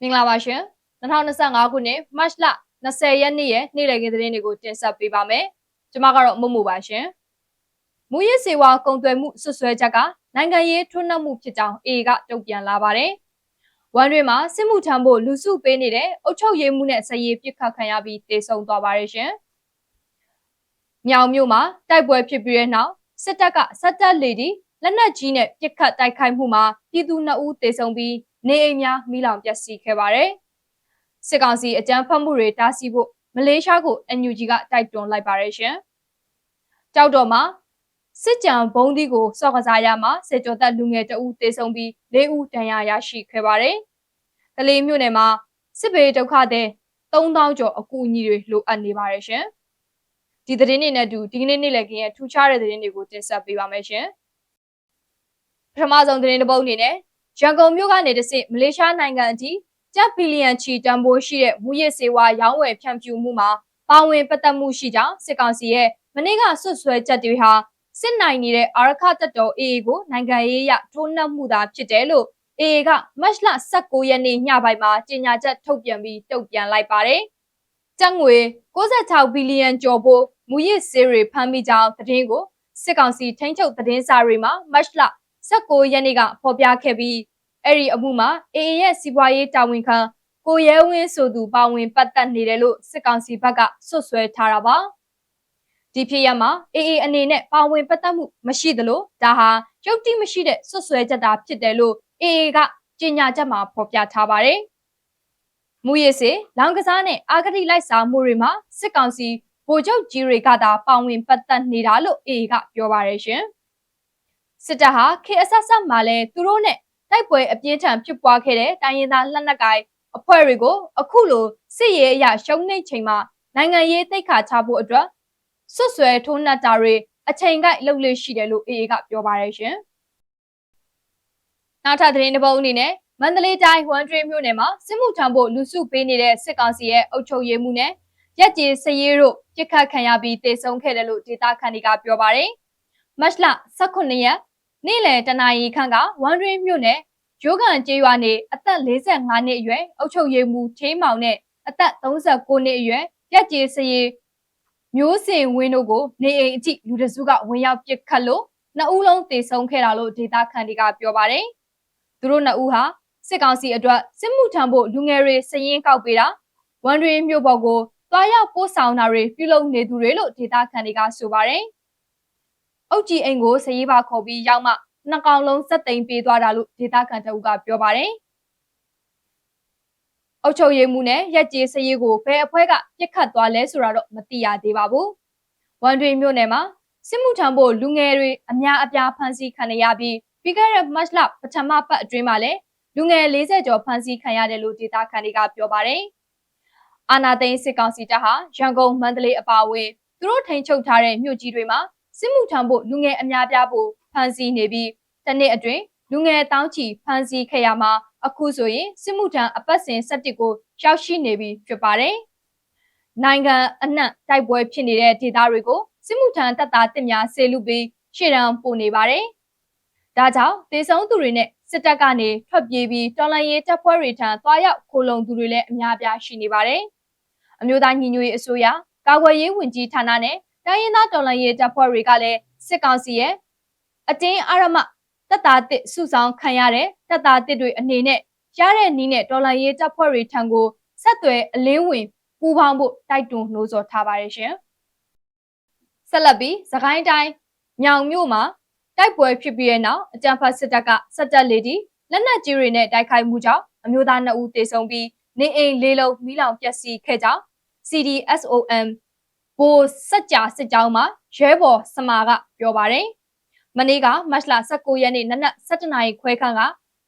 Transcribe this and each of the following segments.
မင်္ဂလာပါရှင်2025ခုနှစ်မတ်လ20ရက်နေ့ရဲ့နေ့လည်ခင်းသတင်းတွေကိုတင်ဆက်ပေးပါမယ်ကျွန်မကတော့မမှုပါရှင်မူရစ်စေဝါကုန်သွယ်မှုဆွဆွဲချက်ကနိုင်ငံရေးထွန်းနှံ့မှုဖြစ်ကြောင်း AA ကတုံ့ပြန်လာပါတယ်ဝန်တွေမှာစစ်မှုထမ်းဖို့လူစုပေးနေတဲ့အုတ်ချုပ်ရေးမှုနဲ့ဆည်ရေးပစ်ခတ်ခံရပြီးတေဆုံးသွားပါတယ်ရှင်မြောင်မြို့မှာတိုက်ပွဲဖြစ်ပြီးတဲ့နောက်စစ်တပ်ကစက်တပ်လေဒီလက်နက်ကြီးနဲ့ပစ်ခတ်တိုက်ခိုက်မှုမှာပြည်သူ2ဦးသေဆုံးပြီး နေအိမ်များမိလောင်ပျက်စီးခဲ့ပါတယ်။စစ်ကောင်စီအကြမ်းဖက်မှုတွေတားဆီးဖို့မလေးရှားကို NUG ကတိုက်တွန်းလိုက်ပါတယ်ရှင်။ကြောက်တော်မှာစစ်ကြံဘုံဒီကိုစော့ကစားရမှာစေကျော်သက်လူငယ်တဦးသေဆုံးပြီး၄ဦးဒဏ်ရာရရှိခဲ့ပါတယ်။ကလေးမြို့နယ်မှာစစ်ဘေးဒုက္ခသည်3000ကျော်အကူအညီတွေလိုအပ်နေပါတယ်ရှင်။ဒီသတင်းတွေနဲ့အတူဒီကနေ့နေ့လည်ခင်းရဲ့ထူးခြားတဲ့သတင်းတွေကိုတင်ဆက်ပေးပါမယ်ရှင်။ပထမဆုံးသတင်းတစ်ပုဒ်အနေနဲ့ ရန်ကုန်မြို့ကနေတဆင့်မလေးရှားနိုင်ငံအထိကျပ်ဘီလီယံချီတန်ဖိုးရှိတဲ့မူရစ်စေဝါရောင်းဝယ်ဖြန့်ဖြူးမှုမှာပါဝင်ပတ်သက်မှုရှိကြောင်းစစ်ကောင်စီရဲ့မနေ့ကဆွတ်ဆွဲချက်တွေဟာစစ်နိုင်နေတဲ့အာရခတပ်တော် AA ကိုနိုင်ငံရေးအရထိုးနှက်မှုသာဖြစ်တယ်လို့ AA ကမတ်လ19ရက်နေ့ညပိုင်းမှာကြေညာချက်ထုတ်ပြန်ပြီးတုံ့ပြန်လိုက်ပါတယ်။ကျပ်ငွေ66ဘီလီယံကျော်ဖို့မူရစ်စေတွေဖမ်းမိကြောင်းသတင်းကိုစစ်ကောင်စီထိန်းချုပ်သတင်းစာတွေမှာမတ်လ 19ရက်နေ့ကဖော်ပြခဲ့ပြီးအဲ့ဒီအမှုမှာ AA ရဲ့စီးပွားရေးတာဝန်ခံကိုရဲဝင်းဆိုသူပါဝင်ပတ်သက်နေတယ်လို့စစ်ကောင်စီဘက်ကဆွဆွဲထားတာပါဒီဖြစ်ရမှာ AA အနေနဲ့ပါဝင်ပတ်သက်မှုမရှိသလိုဒါဟာရုပ်တိမရှိတဲ့ဆွဆွဲချက်တာဖြစ်တယ်လို့ AA ကကြေညာချက်မှာဖော်ပြထားပါတယ်မူရစေလောင်ကစားနဲ့အာဂတိလိုက်စားမှုတွေမှာစစ်ကောင်စီဗိုလ်ချုပ်ကြီးတွေကသာပါဝင်ပတ်သက်နေတာလို့ AA ကပြောပါတယ်ရှင် စစ်တပ်ဟာခေအဆက်ဆက်မှာလဲသူတို့နဲ့တိုက်ပွဲအပြင်းထန်ဖြစ်ပွားခဲ့တဲ့တိုင်းရင်းသားလက်နက်ကိုင်အဖွဲ့တွေကိုအခုလိုစစ်ရေးအရရှုံးနိမ့်ချိန်မှာနိုင်ငံရေးသိက္ခာချဖို့အတွက်ဆွတ်ဆွဲထိုးနှက်တာတွေအချိန်ကိုက်လှုပ်လေရှိတယ်လို့ AA ကပြောပါရရှင်။နောက်ထပ်သတင်းတစ်ပုဒ်အနေနဲ့မန္တလေးတိုင်းဝမ်ဒရီမြို့နယ်မှာစစ်မှုထမ်းဖို့လူစုပေးနေတဲ့စစ်ကောင်စီရဲ့အုပ်ချုပ်ရေးမှုနဲ့ရက်ကျေစရေးတို့ပြစ်ခတ်ခံရပြီးတေဆုံးခဲ့တယ်လို့ဒေတာခန်ဒီကပြောပါတယ်။မတ်လ18ရက် နေ့လယ်တနာရီခန့်ကဝမ်ရင်းမြို့နယ်ရိုးကန်ကျေးရွာနေအသက်45နှစ်အရွယ်အုပ်ချုပ်ရေးမှူးထေးမောင်နဲ့အသက်39နှစ်အရွယ်ရက်ကျေးစရီမျိုးစင်ဝင်းတို့ကိုနေအိမ်အထိလူတစုကဝင်ရောက်ပစ်ခတ်လို့နှစ်ဦးလုံးသေဆုံးခဲ့တာလို့ဒေတာခန်တွေကပြောပါတယ်။သူတို့နှစ်ဦးဟာစစ်ကောင်စီအတွက်စစ်မှုထမ်းဖို့လူငယ်တွေစရင်ကောက်ပေးတာဝန်တွေမြို့ပေါ်ကိုတွားရောက်ပို့ဆောင်တာတွေပြုလုပ်နေသူတွေလို့ဒေတာခန်တွေကဆိုပါတယ်။ အုတ်ကြီးအိမ်ကိုစရေးပါခေါ်ပြီးရောက်မှနှစ်ကောင်လုံးစက်သိမ်းပေးသွားတာလို့ဒေသခံတအုပ်ကပြောပါတယ်။အုတ်ချုပ်ရည်မှုနဲ့ရက်ကျေးစရေးကိုဘယ်အဖွဲ့ကပြစ်ခတ်သွားလဲဆိုတာတော့မသိရသေးပါဘူး။ဝန်တွင်မြို့နယ်မှာစစ်မှုထမ်းဖို့လူငယ်တွေအများအပြားဖမ်းဆီးခံရပြီးပြီးခဲ့တဲ့မတ်လပထမပတ်အတွင်းမှာလည်းလူငယ်40ကျော်ဖမ်းဆီးခံရတယ်လို့ဒေသခံတွေကပြောပါတယ်။အာနာသိန်းစစ်ကောင်စီတပ်ဟာရန်ကုန်မန္တလေးအပါအဝင်သူတို့ထိန်ချုပ်ထားတဲ့မြို့ကြီးတွေမှာ စစ်မှုထမ်းဖို့လူငယ်အများပြားဖို့ဖမ်းဆီးနေပြီးတနေ့အတွင်းလူငယ်တောင်းချီဖမ်းဆီးခဲ့ရမှာအခုဆိုရင်စစ်မှုထမ်းအပတ်စဉ်7ကိုရောက်ရှိနေပြီဖြစ်ပါတယ်။နိုင်ငံအနှံ့တိုက်ပွဲဖြစ်နေတဲ့ဒေသတွေကိုစစ်မှုထမ်းတပ်သားတင်များဆေလူပြီးရှေ့တန်းပို့နေပါတယ်။ဒါကြောင့်ဒေဆုံးသူတွေနဲ့စစ်တပ်ကနေထွက်ပြေးပြီးတော်လှန်ရေးတပ်ဖွဲ့တွေထံသွားရောက်ခိုလုံသူတွေလည်းအများပြားရှိနေပါတယ်။အမျိုးသားညီညွတ်ရေးအစိုးရကာကွယ်ရေးဝန်ကြီးဌာနနဲ့ တိုင်းရင်းသားတော်လှန်ရေးတပ်ဖွဲ့တွေကလည်းစစ်ကောင်စီရဲ့အတင်းအရမတပ်သားတစ်စုဆောင်ခံရတဲ့တပ်သားတစ်တွေအနေနဲ့ရတဲ့နီးနဲ့တော်လှန်ရေးတပ်ဖွဲ့တွေထံကိုဆက်သွယ်အလင်းဝင်ပူးပေါင်းဖို့တိုက်တွန်းနှိုးဆော်ထားပါတယ်ရှင်။ဆက်လက်ပြီးသခိုင်းတိုင်းမြောင်မြို့မှာတိုက်ပွဲဖြစ်ပြီးတဲ့နောက်အကြံဖတ်စစ်တပ်ကစက်တက်လေတီလက်နက်ကြီးတွေနဲ့တိုက်ခိုက်မှုကြောင့်အမျိုးသား2ဦးသေဆုံးပြီးနေအိမ်လေးလုံးမိလောင်ပျက်စီးခဲ့ကြောင်း CDSOM ဘိုစက်ကြာစစ်ကြောင်းမှာရဲဘော်စမာကပြောပါတယ်။မနေ့ကမတ်လ19ရက်နေ့နနက်7:00နာရီခွဲခန့်က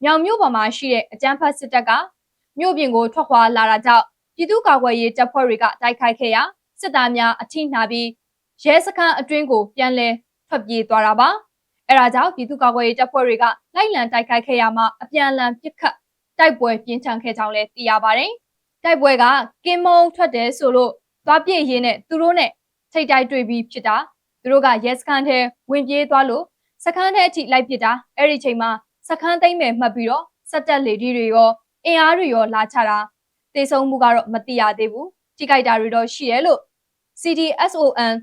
မြောင်မြို့ပေါ်မှာရှိတဲ့အကြမ်းဖက်စစ်တပ်ကမြို့ပြင်ကိုထွက်ခွာလာတာကြောင့်ပြည်သူ့ကာကွယ်ရေးတပ်ဖွဲ့တွေကတိုက်ခိုက်ခဲ့ရာစစ်သားများအထိနာပြီးရဲစခန်းအတွင်းကိုပြန်လည်ထွက်ပြေးသွားတာပါ။အဲဒါကြောင့်ပြည်သူ့ကာကွယ်ရေးတပ်ဖွဲ့တွေကလိုက်လံတိုက်ခိုက်ခဲ့ရမှာအပြန်အလှန်ပစ်ခတ်တိုက်ပွဲပြင်းထန်ခဲ့ကြောင်းလည်းသိရပါတယ်။တိုက်ပွဲကကင်းမုံထွက်တယ်ဆိုလို့ သွားပြည့်ရင်းနဲ့သူတို့နဲ့ထိတ်တိုက်တွေ့ပြီးဖြစ်တာသူတို့ကရဲစခန်းထဲဝင်ပြေးသွားလို့စခန်းထဲအထိလိုက်ပစ်တာအဲ့ဒီချိန်မှာစခန်းသိမ်းမယ်မှတ်ပြီးတော့စက်တက်လေဒီတွေရောအင်အားတွေရောလာချတာတေဆုံးမှုကတော့မသိရသေးဘူးထိခိုက်တာတွေတော့ရှိတယ်လို့ CDSON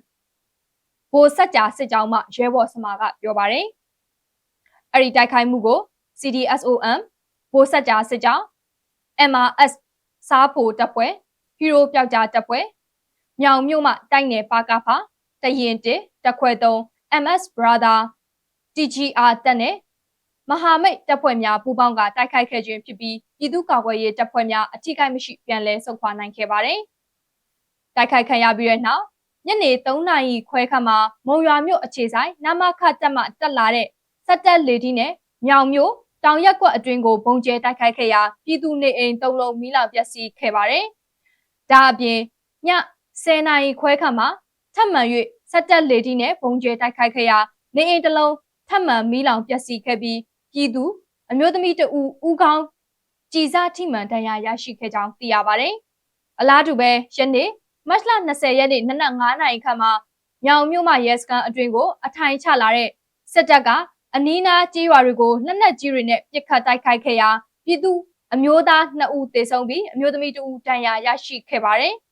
ဘိုစက်ကြာစစ်ကြောင်းမှရဲဘော်စမာကပြောပါတယ်အဲ့ဒီတိုက်ခိုက်မှုကို CDSON ဘိုစက်ကြာစစ်ကြောင်း MRS စားဖို့တပ်ဖွဲ့ဟီရိုပျောက်ကြားတပ်ဖွဲ့ မြောင်မြို့မှတိုက်နယ်ပါကဖာတရင်တတက်ခွဲ3 MS Brother TGR တပ်နဲ့မဟာမိတ်တပ်ဖွဲ့များပူးပေါင်းကတိုက်ခိုက်ခဲ့ခြင်းဖြစ်ပြီးပြည်သူ့ကာကွယ်ရေးတပ်ဖွဲ့များအထိကိမရှိပြန်လည်ဆုတ်ခွာနိုင်ခဲ့ပါတယ်။တိုက်ခိုက်ခံရပြီးတဲ့နောက်ညနေ3နာရီခွဲခန့်မှာမုံရွာမြို့အခြေဆိုင်နမခတပ်မှတက်လာတဲ့စက်တက်လေဒီနဲ့မြောင်မြို့တောင်ရက်ကွက်အတွင်းကိုဘုံကျဲတိုက်ခိုက်ခဲ့ရာပြည်သူနေအိမ်၃လုံးမိလောင်ပျက်စီးခဲ့ပါတယ်။ဒါအပြင်ည 10နာရီခွဲခန့်မှာထပ်မံ၍စက်တက်လေဒီနဲ့ဘုံကျဲတိုက်ခိုက်ခဲ့ရာနေအိမ်တစ်လုံးထပ်မံမိလောင်ပျက်စီးခဲ့ပြီးပြည်သူအမျိုးသမီးတဦးဦးခေါင်းကြည်စားထိမှန်ဒဏ်ရာရရှိခဲ့ကြောင်းသိရပါတယ်။အလားတူပဲယနေ့မတ်လ20ရက်နေ့နနက်9နာရီခန့်မှာညောင်မြို့မှာရဲစခန်းအတွင်ကိုအထိုင်ချလာတဲ့စစ်တပ်ကအနီးနားကြေးရွာတွေကိုလက်နက်ကြီးတွေနဲ့ပစ်ခတ်တိုက်ခိုက်ခဲ့ရာပြည်သူအမျိုးသား2ဦးသေဆုံးပြီးအမျိုးသမီး2ဦးဒဏ်ရာရရှိခဲ့ပါတယ်။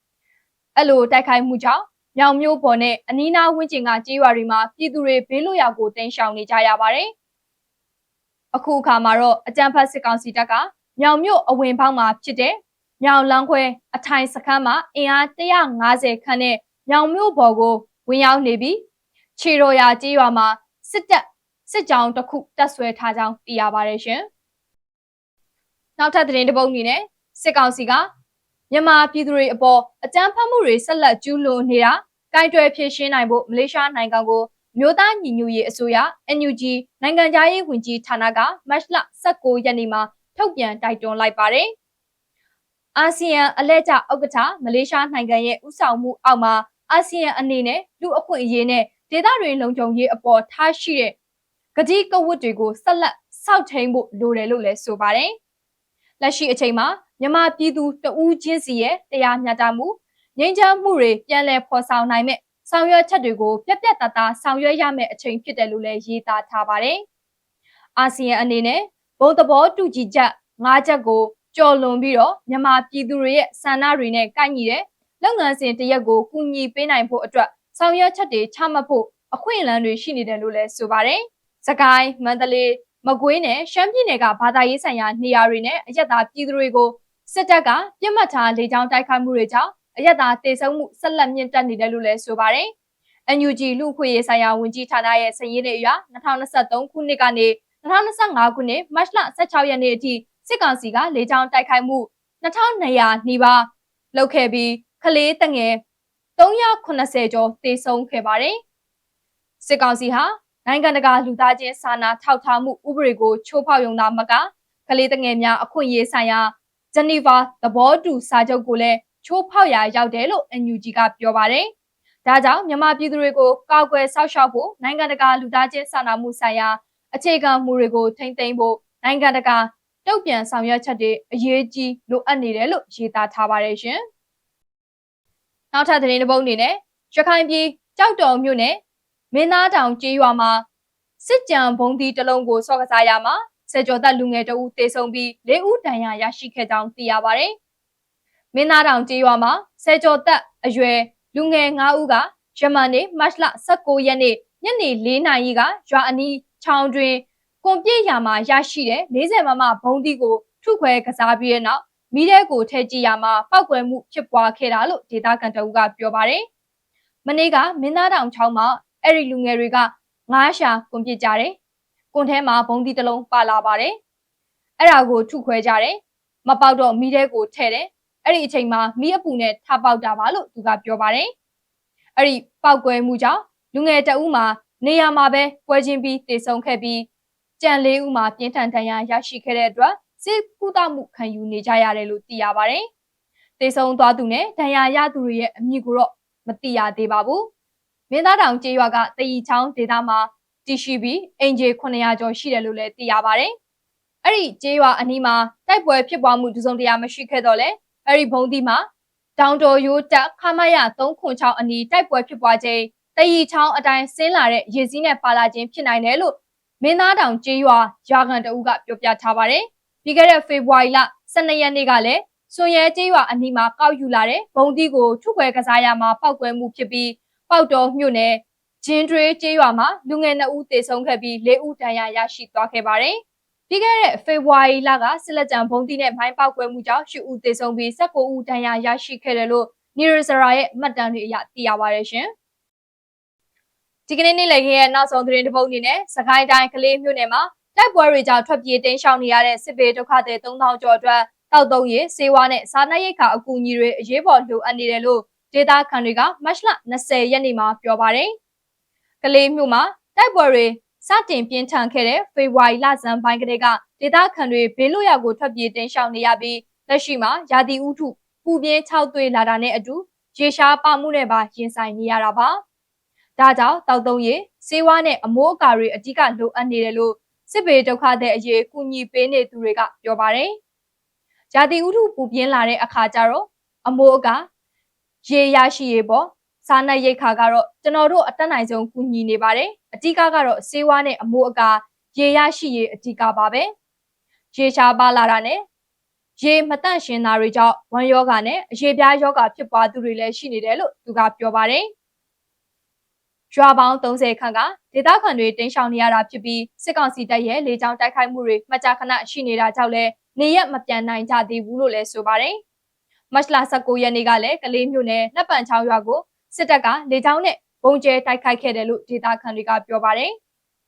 အဲ့လိုတိုက်ခိုက်မှုကြောင့်မြောင်မြို့ပေါ်နဲ့အနီးနားဝန်းကျင်ကကြေးရွာတွေမှာပြည်သူတွေဘေးလွတ်ရာကိုတိမ်းရှောင်နေကြရပါတယ်။အခုအခါမှာတော့အကြံဖတ်စစ်ကောင်စီတပ်ကမြောင်မြို့အဝင်ပေါက်မှာဖြစ်တဲ့မြောင်လန်းခွဲအထိုင်စခန်းမှာအင်အား150ခန့်နဲ့မြောင်မြို့ပေါ်ကိုဝင်ရောက်နေပြီးခြေတော်ရာကြေးရွာမှာစစ်တပ်စစ်ကြောင်းတစ်ခုတပ်ဆွဲထားကြောင်းသိရပါတယ်ရှင်။နောက်ထပ်သတင်းတစ်ပုဒ်အနေနဲ့စစ်ကောင်စီက မြန်မာပြည်သူတွေအပေါ်အကြမ်းဖက်မှုတွေဆက်လက်ကျူးလွန်နေတာကင်တွယ်ဖြည့်ရှင်းနိုင်ဖို့မလေးရှားနိုင်ငံကိုမျိုးသားညီညွတ်ရေးအစိုးရ NUG နိုင်ငံသားရေးဝန်ကြီးဌာနကမတ်လ16ရက်နေ့မှာထုတ်ပြန်တိုက်တွန်းလိုက်ပါတယ်။အာဆီယံအလဲကျဥက္ကဋ္ဌမလေးရှားနိုင်ငံရဲ့ဥဆောင်မှုအောက်မှာအာဆီယံအနေနဲ့လူအခွင့်အရေးနဲ့ဒေသတွင်လုံခြုံရေးအပေါ်ထားရှိတဲ့ကတိကဝတ်တွေကိုဆက်လက်စောင့်ထိန်ဖို့လိုတယ်လို့လည်းဆိုပါတယ်။ လက်ရှိအချိန်မှာမြန်မာပြည်သူတဦးချင်းစီရဲ့တရားမျှတမှုငြိမ်းချမ်းမှုတွေပြန်လည်ဖော်ဆောင်နိုင်မဲ့ဆောင်ရွက်ချက်တွေကိုပြက်ပြက်သားသားဆောင်ရွက်ရမယ့်အချိန်ဖြစ်တယ်လို့လည်းရေးသားထားပါတယ်။အာဆီယံအနေနဲ့ဘုံသဘောတူညီချက်၅ချက်ကိုကျော်လွန်ပြီးတော့မြန်မာပြည်သူတွေရဲ့ဆန္ဒတွေနဲ့ကိုက်ညီတဲ့လုပ်ငန်းစဉ်တရက်ကိုကူညီပေးနိုင်ဖို့အတွက်ဆောင်ရွက်ချက်တွေချမှတ်ဖို့အခွင့်အလမ်းတွေရှိနေတယ်လို့လည်းဆိုပါတယ်။စကိုင်းမန္တလေး မကွေးနဲ့ရှမ်းပြည်နယ်ကဘာသာရေးဆိုင်ရာနေရာတွေနဲ့အရက်သားပြည်သူတွေကိုစစ်တပ်ကပြစ်မှတ်ထားလေကြောင်းတိုက်ခိုက်မှုတွေကြောင့်အရက်သားတေဆုံးမှုဆက်လက်မြင့်တက်နေတယ်လို့လည်းဆိုပါတယ်။ NUG လူခွေရေးဆိုင်ရာဝန်ကြီးဌာနရဲ့စည်ရင်းတွေအရ2023ခုနှစ်ကနေ2025ခုနှစ်မတ်လ16ရက်နေ့အထိစစ်ကောင်စီကလေကြောင်းတိုက်ခိုက်မှု2200နီးပါးလုပ်ခဲ့ပြီးကလေးတငယ်380ကျော်တေဆုံးခဲ့ပါတယ်။စစ်ကောင်စီဟာ နိုင်ငံတကာလူသားချင်းစာနာထောက်ထားမှုဥပဒေကိုချိုးဖောက်ရုံသာမကကလေးတငယ်များအခွင့်အရေးဆိုင်ရာဂျနီဗာသဘောတူစာချုပ်ကိုလည်းချိုးဖောက်ရာရောက်တယ်လို့ NUG ကပြောပါတယ်။ဒါကြောင့်မြန်မာပြည်သူတွေကိုကောက်ွယ်ဆောက်ရှောက်ဖို့နိုင်ငံတကာလူသားချင်းစာနာမှုဆိုင်ရာအခြေခံမူတွေကိုထိမ့်သိမ်းဖို့နိုင်ငံတကာတုံ့ပြန်ဆောင်ရွက်ချက်တွေအရေးကြီးလိုအပ်နေတယ်လို့ရေးသားထားပါတယ်ရှင်။နောက်ထပ်သတင်းတစ်ပုဒ်အနေနဲ့ရခိုင်ပြည်ကြောက်တော်မြို့နယ် မင်းသားတောင်ကျေးရွာမှာစစ်ကြံဘုံဒီတလုံးကိုစော့ကစားရမှာဆယ်ကျော်သက်လူငယ်တဦးတေဆုံးပြီး၄ဦးဒဏ်ရာရရှိခဲ့ကြောင်းသိရပါတယ်မင်းသားတောင်ကျေးရွာမှာဆယ်ကျော်သက်အရွယ်လူငယ်9ဦးကယမန်နေ့မတ်လ19ရက်နေ့ညနေ4နာရီကရွာအနီးချောင်းတွင်ကွန်ပြည့်ရာမှာရရှိတဲ့40မမဘုံတီကိုထုခွဲကစားပြီးတဲ့နောက်မိတဲ့ကိုထဲကြည့်ရမှာပောက်ကွယ်မှုဖြစ်ပွားခဲ့တာလို့ဒေသခံတအုပ်ကပြောပါတယ်။မနေ့ကမင်းသားတောင်ချောင်းမှာ အဲ့ဒီလူငယ်တွေကငားရှာကွန်ပြစ်ကြတယ်။ကွန်ထဲမှာဘုံတီတစ်လုံးပါလာပါတယ်။အဲ့ဒါကိုထုခွဲကြတယ်။မပေါက်တော့မိတဲ့ကိုထဲတယ်အဲ့ဒီအချိန်မှာမိအပူနဲ့ထပေါက်တာပါလို့သူကပြောပါတယ်အဲ့ဒီပေါက်ကွဲမှုကြောင့်လူငယ်တအုပ်မှာနေရာမှာပဲပွဲချင်းပြီးတေဆုံးခဲ့ပြီးကြံလေးဦးမှာပြင်းထန်ဒဏ်ရာရရှိခဲ့တဲ့အတွက်စစ်ကူတမှုခံယူနေကြရတယ်လို့သိရပါတယ်တေဆုံးသွားသူနဲ့ဒဏ်ရာရသူတွေရဲ့အမည်ကိုတော့မသိရသေးပါဘူး မင်းသားတောင်ကျေးရွာကတရီချောင်းဒေသမှာတည်ရှိပြီးအင်ဂျီ900ကျော်ရှိတယ်လို့လည်းသိရပါတယ်အဲ့ဒီကျေးရွာအနီးမှာတိုက်ပွဲဖြစ်ပွားမှုတစုံတရာမရှိခဲ့တော့လဲအဲ့ဒီဘုံဒီမှာတောင်တော်ရိုးတက်ခမရ306အနီးတိုက်ပွဲဖြစ်ပွားခြင်းတရီချောင်းအတိုင်းဆင်းလာတဲ့ရေစီးနဲ့ပါလာခြင်းဖြစ်နိုင်တယ်လို့မင်းသားတောင်ကျေးရွာရွာခံတအုပ်ကပြောပြထားပါတယ်။ပြီးခဲ့တဲ့ဖေဖော်ဝါရီလ12ရက်နေ့ကလည်းစွန်ရဲကျေးရွာအနီးမှာကောက်ယူလာတဲ့ဘုံတီကိုထုခွဲကစားရမှာပောက်ကွဲမှုဖြစ်ပြီး ပေါက်တော်မြို့နယ်ဂျင်းထွေးကျေးရွာမှာလူငယ်2ဦးသေဆုံးခဲ့ပြီး4ဦးဒဏ်ရာရရှိသွားခဲ့ပါတယ်။ပြီးခဲ့တဲ့ဖေဖော်ဝါရီလကစစ်လက်ကြံဘုံတီနဲ့မိုင်းပေါက်ကွဲမှုကြောင့်10ဦးသေဆုံးပြီး19ဦးဒဏ်ရာရရှိခဲ့တယ်လို့နီရစရာရဲ့မှတ်တမ်းတွေအရသိရပါတယ်ရှင်။ဒီကနေ့နေ့လည်ခင်းရဲ့နောက်ဆုံးသတင်းတစ်ပုဒ်အနေနဲ့စကိုင်းတိုင်းကလေးမြို့နယ်မှာတိုက်ပွဲတွေကြောင့်ထွက်ပြေးတိမ်းရှောင်နေရတဲ့စစ်ဘေးဒုက္ခသည်3000ကျော်အတွက်တောက်သုံးရေးစေဝါနဲ့စားနပ်ရိက္ခာအကူအညီတွေအရေးပေါ်လိုအပ်နေတယ်လို့ ဒေသခံတွေကမတ်လ20ရက်နေ့မှာပြောပါတယ်။ကလေးမြို့မှာတိုက်ပွဲတွေစတင်ပြင်းထန်ခဲ့တဲ့ဖေဖော်ဝါရီလဆန်းပိုင်းကတည်းကဒေသခံတွေဘေးလွတ်ရာကိုထွက်ပြေးတိမ်းရှောင်နေရပြီးလက်ရှိမှာရာသီဥတုပူပြင်းခြောက်သွေးလာတာနဲ့အတူရေရှားပမှုနဲ့ပါရင်ဆိုင်နေရတာပါ။ဒါကြောင့်တောက်သုံးရေးစေဝါနဲ့အမိုးအကာတွေအဓိကလိုအပ်နေတယ်လို့စစ်ဘေးဒုက္ခတဲ့အရေးကူညီပေးနေသူတွေကပြောပါတယ်။ဂျာတိဥထုပူပြင်းလာတဲ့အခါကျတော့အမိုးအကာ ရေရရှိရေးပေါ့စားနပ်ရိက္ခာကတော့ကျွန်တော်တို့အတက်နိုင်ဆုံးကူညီနေပါတယ်။အဓိကကတော့စေဝါနဲ့အမိုးအကာရေရရှိရေးအဓိကပါပဲ။ရေရှားပါလာတာနဲ့ရေမတန့်ရှင်းတာတွေကြောင့်ဝမ်းယောဂါနဲ့အရေပြားယောဂါဖြစ်ပွားသူတွေလည်းရှိနေတယ်လို့သူကပြောပါတယ်။ရွာပေါင်း30ခန့်ကဒေသခံတွေတင်းရှောင်နေရတာဖြစ်ပြီးစစ်ကောင်စီတပ်ရဲ့လေကြောင်းတိုက်ခိုက်မှုတွေမကြာခဏရှိနေတာကြောင့်လည်းနေရက်မပြန်နိုင်ကြသေးဘူးလို့လည်းဆိုပါတယ်။ မတ်လ19ရက်နေ့ကလည်းကလေးမျိုးနယ်လက်ပံချောင်းရွာကိုစစ်တပ်ကလေကြောင်းနဲ့ဘုံကျဲတိုက်ခိုက်ခဲ့တယ်လို့ဒေသခံတွေကပြောပါတယ်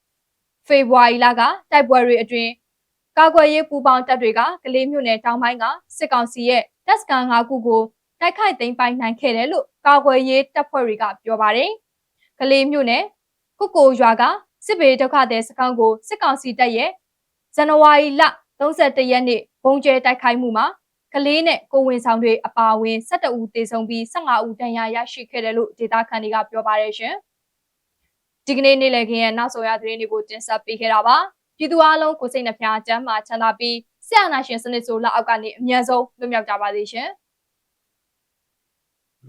။ဖေဖော်ဝါရီလကတိုက်ပွဲတွေအတွင်းကာကွယ်ရေးပူးပေါင်းတပ်တွေကကလေးမျိုးနယ်တောင်ပိုင်းကစစ်ကောင်စီရဲ့တပ်စကန်၅ခုကိုတိုက်ခိုက်သိမ်းပိုက်နိုင်ခဲ့တယ်လို့ကာကွယ်ရေးတပ်ဖွဲ့တွေကပြောပါတယ်။ကလေးမြို့နယ်ကုကိုရွာကစစ်ဘေးဒုက္ခသည်စခန်းကိုစစ်ကောင်စီတပ်ရဲ့ဇန်နဝါရီလ31ရက်နေ့ဘုံကျဲတိုက်ခိုက်မှုမှာ ကလေးနဲ့ကိုဝင်ဆောင်တွေအပါအဝင်12ဦးသေဆုံးပြီး15ဦးဒဏ်ရာရရှိခဲ့တယ်လို့ဒေသခံတွေကပြောပါတယ်ရှင်။ဒီကနေ့နေ့လည်ခင်းရဲ့နောက်ဆုံးရသတင်းတွေကိုတင်ဆက်ပေးခဲ့တာပါ။ပြည်သူအလုံးကိုစိတ်နှဖျားချမ်းသာချမ်းသာပြီးဆရာနာရှင်စနစ်ဆိုလက်အောက်ကနေအမြန်ဆုံးလွတ်မြောက်ကြပါစေရှင်။